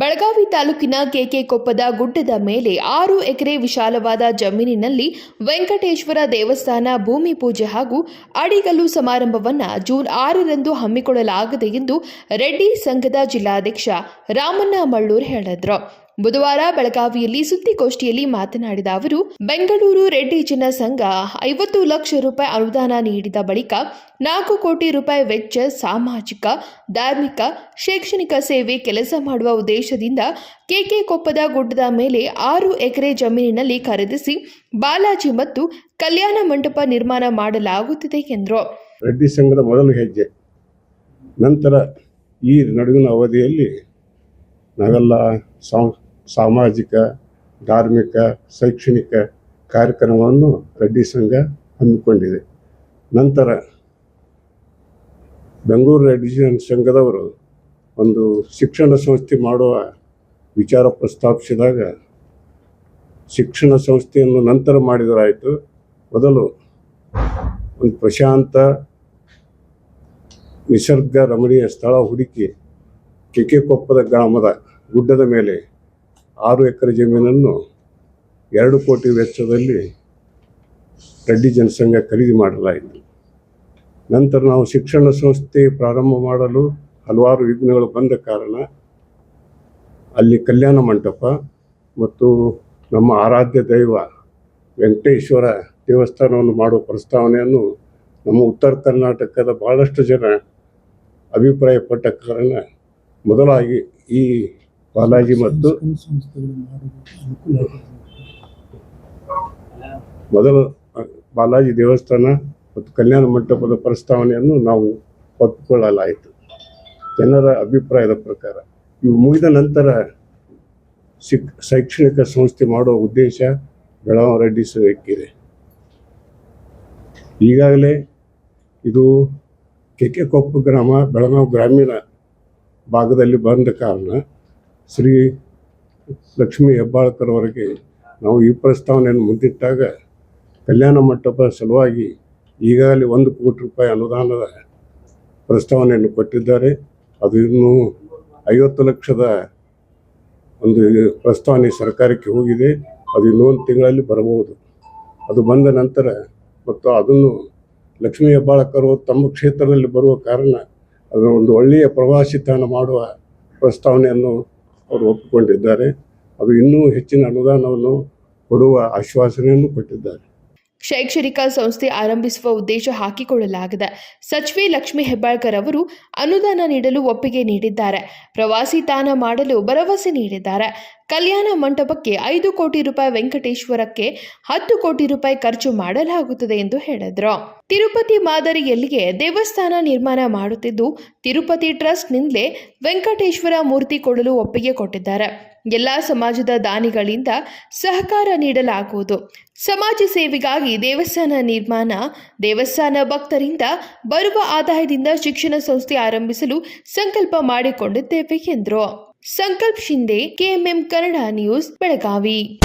ಬೆಳಗಾವಿ ತಾಲೂಕಿನ ಕೆಕೆ ಕೊಪ್ಪದ ಗುಡ್ಡದ ಮೇಲೆ ಆರು ಎಕರೆ ವಿಶಾಲವಾದ ಜಮೀನಿನಲ್ಲಿ ವೆಂಕಟೇಶ್ವರ ದೇವಸ್ಥಾನ ಭೂಮಿ ಪೂಜೆ ಹಾಗೂ ಅಡಿಗಲ್ಲು ಸಮಾರಂಭವನ್ನು ಜೂನ್ ಆರರಂದು ಹಮ್ಮಿಕೊಳ್ಳಲಾಗಿದೆ ಎಂದು ರೆಡ್ಡಿ ಸಂಘದ ಜಿಲ್ಲಾಧ್ಯಕ್ಷ ರಾಮಣ್ಣ ಮಳ್ಳೂರ್ ಹೇಳಿದ್ರು. ಬುಧವಾರ ಬೆಳಗಾವಿಯಲ್ಲಿ ಸುದ್ದಿಗೋಷ್ಠಿಯಲ್ಲಿ ಮಾತನಾಡಿದ ಅವರು, ಬೆಂಗಳೂರು ರೆಡ್ಡಿ ಜನ ಸಂಘ ಐವತ್ತು ಲಕ್ಷ ರೂಪಾಯಿ ಅನುದಾನ ನೀಡಿದ ಬಳಿಕ ನಾಲ್ಕು ಕೋಟಿ ರೂಪಾಯಿ ವೆಚ್ಚ ಸಾಮಾಜಿಕ, ಧಾರ್ಮಿಕ, ಶೈಕ್ಷಣಿಕ ಸೇವೆ ಕೆಲಸ ಮಾಡುವ ಉದ್ದೇಶದಿಂದ ಕೆಕೆ ಕೊಪ್ಪದ ಗುಡ್ಡದ ಮೇಲೆ ಆರು ಎಕರೆ ಜಮೀನಿನಲ್ಲಿ ಖರೀದಿಸಿ ಬಾಲಾಜಿ ಮತ್ತು ಕಲ್ಯಾಣ ಮಂಟಪ ನಿರ್ಮಾಣ ಮಾಡಲಾಗುತ್ತಿದೆ ಎಂದರು. ರೆಡ್ಡಿ ಸಂಘದ ಮೊದಲ ಹೆಜ್ಜೆ. ನಂತರ ಈ ನಡುವಿನ ಅವಧಿಯಲ್ಲಿ ನಾವೆಲ್ಲ ಸಾಂ ಸಾಮಾಜಿಕ, ಧಾರ್ಮಿಕ, ಶೈಕ್ಷಣಿಕ ಕಾರ್ಯಕ್ರಮವನ್ನು ರೆಡ್ಡಿ ಸಂಘ ಹಮ್ಮಿಕೊಂಡಿದೆ. ನಂತರ ಬೆಂಗಳೂರು ರೆಡ್ಡಿ ಸಂಘದವರು ಒಂದು ಶಿಕ್ಷಣ ಸಂಸ್ಥೆ ಮಾಡುವ ವಿಚಾರ ಪ್ರಸ್ತಾಪಿಸಿದಾಗ ಶಿಕ್ಷಣ ಸಂಸ್ಥೆಯನ್ನು ನಂತರ ಮಾಡಿದರಾಯಿತು. ಮೊದಲು ಒಂದು ಪ್ರಶಾಂತ, ನಿಸರ್ಗ ರಮಣೀಯ ಸ್ಥಳ ಹುಡುಕಿ ಕೆಕೆಕೊಪ್ಪದ ಗ್ರಾಮದ ಗುಡ್ಡದ ಮೇಲೆ ಆರು ಎಕರೆ ಜಮೀನನ್ನು ಎರಡು ಕೋಟಿ ವೆಚ್ಚದಲ್ಲಿ ರೆಡ್ಡಿ ಜನಸಂಘ ಖರೀದಿ ಮಾಡಲಾಯಿತು. ನಂತರ ನಾವು ಶಿಕ್ಷಣ ಸಂಸ್ಥೆ ಪ್ರಾರಂಭ ಮಾಡಲು ಹಲವಾರು ವಿಘ್ನಗಳು ಬಂದ ಕಾರಣ ಅಲ್ಲಿ ಕಲ್ಯಾಣ ಮಂಟಪ ಮತ್ತು ನಮ್ಮ ಆರಾಧ್ಯ ದೈವ ವೆಂಕಟೇಶ್ವರ ದೇವಸ್ಥಾನವನ್ನು ಮಾಡುವ ಪ್ರಸ್ತಾವನೆಯನ್ನು ನಮ್ಮ ಉತ್ತರ ಕರ್ನಾಟಕದ ಭಾಳಷ್ಟು ಜನ ಅಭಿಪ್ರಾಯಪಟ್ಟ ಕಾರಣ ಮೊದಲಾಗಿ ಈ ಬಾಲಾಜಿ ಮತ್ತು ಮೊದಲು ಬಾಲಾಜಿ ದೇವಸ್ಥಾನ ಮತ್ತು ಕಲ್ಯಾಣ ಮಂಟಪದ ಪ್ರಸ್ತಾವನೆಯನ್ನು ನಾವು ಒಪ್ಪಿಕೊಳ್ಳಲಾಯಿತು. ಜನರ ಅಭಿಪ್ರಾಯದ ಪ್ರಕಾರ ಇವು ಮುಗಿದ ನಂತರ ಶಿಕ್, ಶೈಕ್ಷಣಿಕ ಸಂಸ್ಥೆ ಮಾಡುವ ಉದ್ದೇಶ ಬೆಳಗಾವಿ ರೆಡ್ಡಿ ಸಂಘಕ್ಕಿದೆ ಈಗಾಗಲೇ ಇದು ಕೆಕೆಕೊಪ್ಪ ಗ್ರಾಮ ಬೆಳಗಾವಿ ಗ್ರಾಮೀಣ ಭಾಗದಲ್ಲಿ ಬಂದ ಕಾರಣ ಶ್ರೀ ಲಕ್ಷ್ಮೀ ಹೆಬ್ಬಾಳ್ಕರ್ ಅವರಿಗೆ ನಾವು ಈ ಪ್ರಸ್ತಾವನೆಯನ್ನು ಮುಂದಿಟ್ಟಾಗ ಕಲ್ಯಾಣ ಮಂಟಪ ಸಲುವಾಗಿ ಈಗಾಗಲೇ ಒಂದು ಕೋಟಿ ರೂಪಾಯಿ ಅನುದಾನದ ಪ್ರಸ್ತಾವನೆಯನ್ನು ಕೊಟ್ಟಿದ್ದಾರೆ. ಅದು ಇನ್ನೂ ಐವತ್ತು ಲಕ್ಷದ ಒಂದು ಪ್ರಸ್ತಾವನೆ ಸರ್ಕಾರಕ್ಕೆ ಹೋಗಿದೆ. ಅದು ಇನ್ನೊಂದು ತಿಂಗಳಲ್ಲಿ ಬರಬಹುದು. ಅದು ಬಂದ ನಂತರ ಮತ್ತು ಅದನ್ನು ಲಕ್ಷ್ಮೀ ಹೆಬ್ಬಾಳಕರು ತಮ್ಮ ಕ್ಷೇತ್ರದಲ್ಲಿ ಬರುವ ಕಾರಣ ಅದು ಒಂದು ಒಳ್ಳೆಯ ಪ್ರವಾಸಿ ತಾಣ ಮಾಡುವ ಪ್ರಸ್ತಾವನೆಯನ್ನು ಅವರು ಒಪ್ಪಿಕೊಂಡಿದ್ದಾರೆ. ಅದು ಇನ್ನೂ ಹೆಚ್ಚಿನ ಅನುದಾನವನ್ನು ಕೊಡುವ ಆಶ್ವಾಸನೆಯನ್ನು ಕೊಟ್ಟಿದ್ದಾರೆ. ಶೈಕ್ಷಣಿಕ ಸಂಸ್ಥೆ ಆರಂಭಿಸುವ ಉದ್ದೇಶ ಹಾಕಿಕೊಳ್ಳಲಾಗಿದೆ. ಸಚಿವೆ ಲಕ್ಷ್ಮಿ ಹೆಬ್ಬಾಳ್ಕರ್ ಅವರು ಅನುದಾನ ನೀಡಲು ಒಪ್ಪಿಗೆ ನೀಡಿದ್ದಾರೆ. ಪ್ರವಾಸಿ ತಾಣ ಮಾಡಲು ಭರವಸೆ ನೀಡಿದ್ದಾರೆ. ಕಲ್ಯಾಣ ಮಂಟಪಕ್ಕೆ ಐದು ಕೋಟಿ ರೂಪಾಯಿ ವೆಂಕಟೇಶ್ವರಕ್ಕೆ ಹತ್ತು ಕೋಟಿ ರೂಪಾಯಿ ಖರ್ಚು ಮಾಡಲಾಗುತ್ತದೆ ಎಂದು ಹೇಳಿದರು. ತಿರುಪತಿ ಮಾದರಿಯಲ್ಲಿಯೇ ದೇವಸ್ಥಾನ ನಿರ್ಮಾಣ ಮಾಡುತ್ತಿದ್ದು, ತಿರುಪತಿ ಟ್ರಸ್ಟ್ನಿಂದಲೇ ವೆಂಕಟೇಶ್ವರ ಮೂರ್ತಿ ಕೊಡಲು ಒಪ್ಪಿಗೆ ಕೊಟ್ಟಿದ್ದಾರೆ. ಎಲ್ಲ ಸಮಾಜದ ದಾನಿಗಳಿಂದ ಸಹಕಾರ ನೀಡಲಾಗುವುದು. ಸಮಾಜ ಸೇವೆಗಾಗಿ ದೇವಸ್ಥಾನ ನಿರ್ಮಾಣ, ದೇವಸ್ಥಾನ ಭಕ್ತರಿಂದ ಬರುವ ಆದಾಯದಿಂದ ಶಿಕ್ಷಣ ಸಂಸ್ಥೆ ಆರಂಭಿಸಲು ಸಂಕಲ್ಪ ಮಾಡಿಕೊಂಡಿದ್ದೇವೆ ಎಂದರು. Sankalp Shinde KMM Kannada news, Belagavi.